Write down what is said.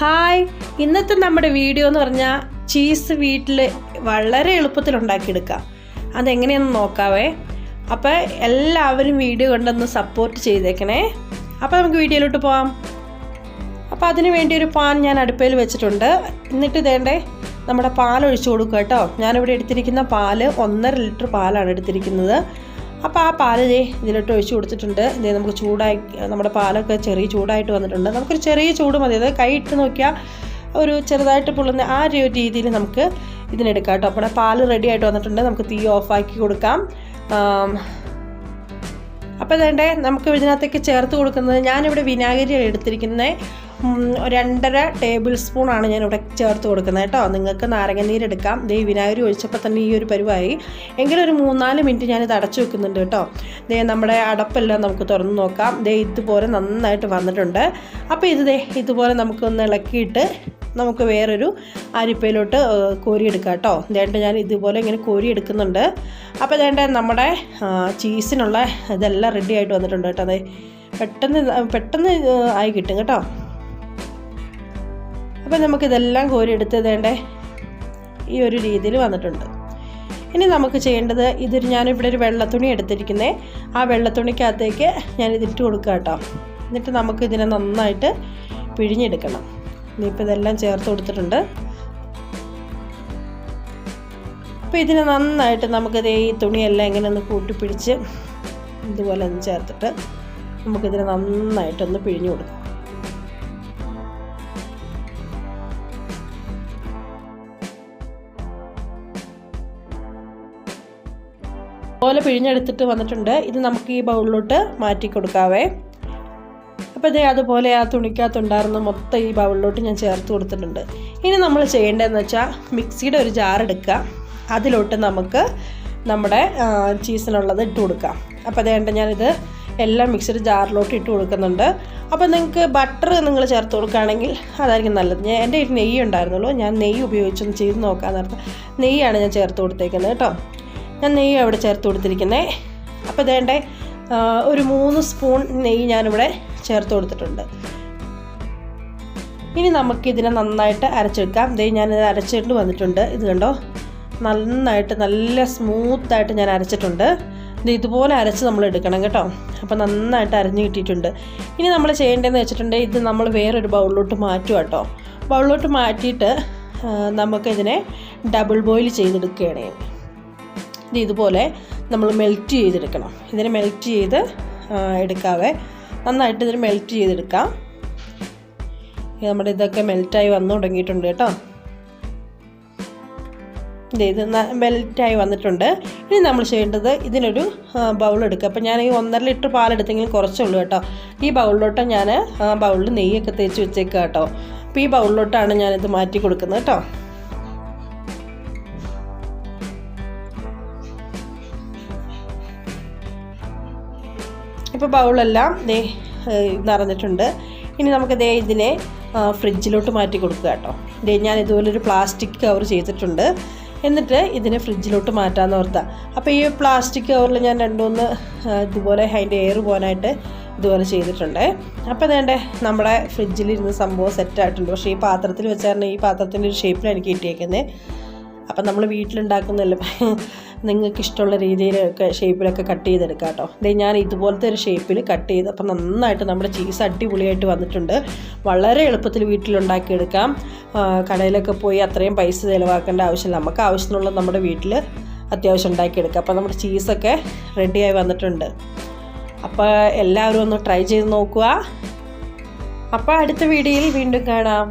Hi. ഇന്നത്തെ നമ്മുടെ video എന്ന് പറഞ്ഞാൽ ചീസ് വീട്ടിൽ വളരെ എളുപ്പത്തിൽ ഉണ്ടാക്കിയെടുക്കാം. അതെങ്ങനെയാണെന്ന് നോക്കാവേ. അപ്പോൾ എല്ലാവരും വീഡിയോ കൊണ്ടൊന്ന് സപ്പോർട്ട് ചെയ്തേക്കണേ. അപ്പോൾ നമുക്ക് വീഡിയോയിലോട്ട് പോവാം. അപ്പോൾ അതിന് വേണ്ടി ഒരു പാൻ ഞാൻ അടുപ്പയിൽ വെച്ചിട്ടുണ്ട്. എന്നിട്ട് ഇതേണ്ടേ നമ്മുടെ പാൽ ഒഴിച്ചു കൊടുക്കുക കേട്ടോ. ഞാനിവിടെ എടുത്തിരിക്കുന്ന പാൽ ഒന്നര ലിറ്റർ പാലാണ് എടുത്തിരിക്കുന്നത്. അപ്പോൾ ആ പാൽ ദേ ഇതിലിട്ട് ഒഴിച്ചു കൊടുത്തിട്ടുണ്ട്. ഇതേ നമുക്ക് ചൂടായി നമ്മുടെ പാലൊക്കെ ചെറിയ ചൂടായിട്ട് വന്നിട്ടുണ്ട്. നമുക്കൊരു ചെറിയ ചൂട് മതി. അതായത് കൈ ഇട്ട് നോക്കിയാൽ ഒരു ചെറുതായിട്ട് പൊള്ളുന്ന ആ ഒരു രീതിയിൽ നമുക്ക് ഇതിനെടുക്കാം കേട്ടോ. അപ്പോൾ പാൽ റെഡി ആയിട്ട് വന്നിട്ടുണ്ട്. നമുക്ക് തീ ഓഫാക്കി കൊടുക്കാം. അപ്പോൾ വേണ്ടേ നമുക്ക് ഇതിനകത്തേക്ക് ചേർത്ത് കൊടുക്കുന്നത് ഞാനിവിടെ വിനാഗിരി എടുത്തിരിക്കുന്നത്. രണ്ടര ടേബിൾ സ്പൂണാണ് ഞാനിവിടെ ചേർത്ത് കൊടുക്കുന്നത് കേട്ടോ. നിങ്ങൾക്ക് നാരങ്ങനീര് എടുക്കാം. ദേ വിനാഗിരി ഒഴിച്ചപ്പോൾ തന്നെ ഈ ഒരു പരിവായി. എങ്കിലും ഒരു മൂന്നാൽ മിനിറ്റ് ഞാനിത് അടച്ചു വെക്കുന്നുണ്ട് കേട്ടോ. ദേ നമ്മുടെ അടപ്പെല്ലാം നമുക്ക് തുറന്ന് നോക്കാം. ദേ ഇതുപോലെ നന്നായിട്ട് വന്നിട്ടുണ്ട്. അപ്പോൾ ഇത് ദേ ഇതുപോലെ നമുക്കൊന്ന് ഇളക്കിയിട്ട് നമുക്ക് വേറൊരു അരിപ്പയിലോട്ട് കോരി കോരിയെടുക്കാം കേട്ടോ. വേണ്ട ഞാൻ ഇതുപോലെ ഇങ്ങനെ കോരി എടുക്കുന്നുണ്ട് അപ്പോൾ വേണ്ട നമ്മുടെ ചീസിനുള്ള ഇതെല്ലാം റെഡി ആയിട്ട് വന്നിട്ടുണ്ട് കേട്ടോ. അതെ പെട്ടെന്ന് പെട്ടെന്ന് ആയി കിട്ടും കേട്ടോ. അപ്പോൾ നമുക്കിതെല്ലാം കോരി എടുത്ത് വേണ്ടേ ഈ ഒരു രീതിയിൽ വന്നിട്ടുണ്ട്. ഇനി നമുക്ക് ചെയ്യേണ്ടത് ഇതൊരു ഞാനിവിടെ ഒരു വെള്ളത്തുണി എടുത്തിരിക്കുന്നത് ആ വെള്ളത്തുണിക്കകത്തേക്ക് ഞാൻ ഇതിട്ട് കൊടുക്കുക കേട്ടോ. എന്നിട്ട് നമുക്ക് ഇതിനെ നന്നായിട്ട് പിഴിഞ്ഞെടുക്കണം. ഇനിയിപ്പോൾ ഇതെല്ലാം ചേർത്ത് കൊടുത്തിട്ടുണ്ട്. അപ്പോൾ ഇതിനെ നന്നായിട്ട് നമുക്കിത് ഈ തുണിയെല്ലാം ഇങ്ങനെ ഒന്ന് കൂട്ടിപ്പിടിച്ച് ഇതുപോലെ ഒന്ന് ചേർത്തിട്ട് നമുക്കിതിനെ നന്നായിട്ടൊന്ന് പിഴിഞ്ഞു കൊടുക്കാം. പോലെ പിഴിഞ്ഞെടുത്തിട്ട് വന്നിട്ടുണ്ട്. ഇത് നമുക്ക് ഈ ബൗളിലോട്ട് മാറ്റി കൊടുക്കാവേ. അപ്പോൾ ഇതേ അതുപോലെ ആ തുണിക്കകത്തുണ്ടായിരുന്ന മൊത്തം ഈ ബൗളിലോട്ട് ഞാൻ ചേർത്ത് കൊടുത്തിട്ടുണ്ട്. ഇനി നമ്മൾ ചെയ്യേണ്ടതെന്ന് വെച്ചാൽ മിക്സിയുടെ ഒരു ജാർ എടുക്കുക. അതിലോട്ട് നമുക്ക് നമ്മുടെ ചീസിനുള്ളത് ഇട്ട് കൊടുക്കാം. അപ്പോൾ അതേണ്ട ഞാനിത് എല്ലാം മിക്സിയുടെ ജാറിലോട്ട് ഇട്ട് കൊടുക്കുന്നുണ്ട്. അപ്പോൾ നിങ്ങൾക്ക് ബട്ടർ നിങ്ങൾ ചേർത്ത് കൊടുക്കുകയാണെങ്കിൽ അതായിരിക്കും നല്ലത്. ഞാൻ എന്റെ ഒരു നെയ്യ് ഉണ്ടായിരുന്നുള്ളൂ. ഞാൻ നെയ്യ് ഉപയോഗിച്ചൊന്ന് ചെയ്ത് നോക്കാൻ നേരത്തെ നെയ്യാണ് ഞാൻ ചേർത്ത് കൊടുത്തേക്കുന്നത് കേട്ടോ. ഞാൻ നെയ്യ് അവിടെ ചേർത്ത് കൊടുത്തിരിക്കുന്നത് അപ്പോൾ ഇതേണ്ടേ ഒരു മൂന്ന് സ്പൂൺ നെയ്യ് ഞാനിവിടെ ചേർത്ത് കൊടുത്തിട്ടുണ്ട്. ഇനി നമുക്കിതിനെ നന്നായിട്ട് അരച്ചെടുക്കാം. ദേ ഞാനിത് അരച്ചിട്ട് വന്നിട്ടുണ്ട്. ഇത് കണ്ടോ? നന്നായിട്ട് നല്ല സ്മൂത്തായിട്ട് ഞാൻ അരച്ചിട്ടുണ്ട്. ഇത് ഇതുപോലെ അരച്ച് നമ്മൾ എടുക്കണം കേട്ടോ. അപ്പോൾ നന്നായിട്ട് അരഞ്ഞ് കിട്ടിയിട്ടുണ്ട്. ഇനി നമ്മൾ ചെയ്യേണ്ടതെന്ന് വെച്ചിട്ടുണ്ടെങ്കിൽ ഇത് നമ്മൾ വേറൊരു ബൗളിലോട്ട് മാറ്റുക കേട്ടോ. ബൗളിലോട്ട് മാറ്റിയിട്ട് നമുക്കിതിനെ ഡബിൾ ബോയിൽ ചെയ്തെടുക്കുകയാണ്. ഇത് ഇതുപോലെ നമ്മൾ മെൽറ്റ് ചെയ്തെടുക്കണം. ഇതിനെ മെൽറ്റ് ചെയ്ത് എടുക്കാവെ. നന്നായിട്ട് ഇതിന് മെൽറ്റ് ചെയ്തെടുക്കാം. നമ്മുടെ ഇതൊക്കെ മെൽറ്റായി വന്നു തുടങ്ങിയിട്ടുണ്ട് കേട്ടോ. ഇത് മെൽറ്റായി വന്നിട്ടുണ്ട്. ഇനി നമ്മൾ ചെയ്യേണ്ടത് ഇതിനൊരു ബൗൾ എടുക്കുക. അപ്പോൾ ഞാൻ ഈ ഒന്നര ലിറ്റർ പാലെടുത്തെങ്കിലും കുറച്ചേ ഉള്ളൂ കേട്ടോ. ഈ ബൗളിലോട്ട് ഞാൻ ബൗളിൽ നെയ്യൊക്കെ തേച്ച് വെച്ചേക്കുക കേട്ടോ. അപ്പോൾ ഈ ബൗളിലോട്ടാണ് ഞാനിത് മാറ്റി കൊടുക്കുന്നത് കേട്ടോ. ഇപ്പോൾ ബൗളെല്ലാം ദേ നിറഞ്ഞിട്ടുണ്ട്. ഇനി നമുക്ക് ദേ ഇതിനെ ഫ്രിഡ്ജിലോട്ട് മാറ്റി കൊടുക്കുക കേട്ടോ. ദേ ഞാൻ ഇതുപോലൊരു പ്ലാസ്റ്റിക് കവർ ചെയ്തിട്ടുണ്ട്. എന്നിട്ട് ഇതിനെ ഫ്രിഡ്ജിലോട്ട് മാറ്റാമെന്ന് ഓർത്താ. അപ്പോൾ ഈ പ്ലാസ്റ്റിക് കവറിൽ ഞാൻ രണ്ടുമൂന്ന് ഇതുപോലെ അതിന്റെ എയർ പോകാനായിട്ട് ഇതുപോലെ ചെയ്തിട്ടുണ്ട്. അപ്പോൾ അതേണ്ടേ നമ്മുടെ ഫ്രിഡ്ജിലിരുന്ന് സംഭവം സെറ്റായിട്ടുണ്ട് പക്ഷേ ഈ പാത്രത്തിൽ വെച്ചാൽ ഈ പാത്രത്തിന്റെ ഒരു ഷേപ്പിലാണ് എനിക്ക് കിട്ടിയേക്കുന്നത് അപ്പം നമ്മൾ വീട്ടിലുണ്ടാക്കുന്നതല്ലേ? നിങ്ങൾക്ക് ഇഷ്ടമുള്ള രീതിയിലൊക്കെ ഷേപ്പിലൊക്കെ കട്ട് ചെയ്തെടുക്കാം കേട്ടോ. ഇതേ ഞാൻ ഇതുപോലത്തെ ഒരു ഷേപ്പിൽ കട്ട് ചെയ്ത് അപ്പം നന്നായിട്ട് നമ്മുടെ ചീസ് അടിപൊളിയായിട്ട് വന്നിട്ടുണ്ട്. വളരെ എളുപ്പത്തിൽ വീട്ടിലുണ്ടാക്കിയെടുക്കാം. കടയിലൊക്കെ പോയി അത്രയും പൈസ ചിലവാക്കേണ്ട ആവശ്യമില്ല. നമുക്ക് ആവശ്യത്തിനുള്ള നമ്മുടെ വീട്ടിൽ അത്യാവശ്യം ഉണ്ടാക്കിയെടുക്കാം. അപ്പോൾ നമ്മുടെ ചീസൊക്കെ റെഡിയായി വന്നിട്ടുണ്ട്. അപ്പോൾ എല്ലാവരും ഒന്ന് ട്രൈ ചെയ്ത് നോക്കുക. അപ്പോൾ അടുത്ത വീഡിയോയിൽ വീണ്ടും കാണാം.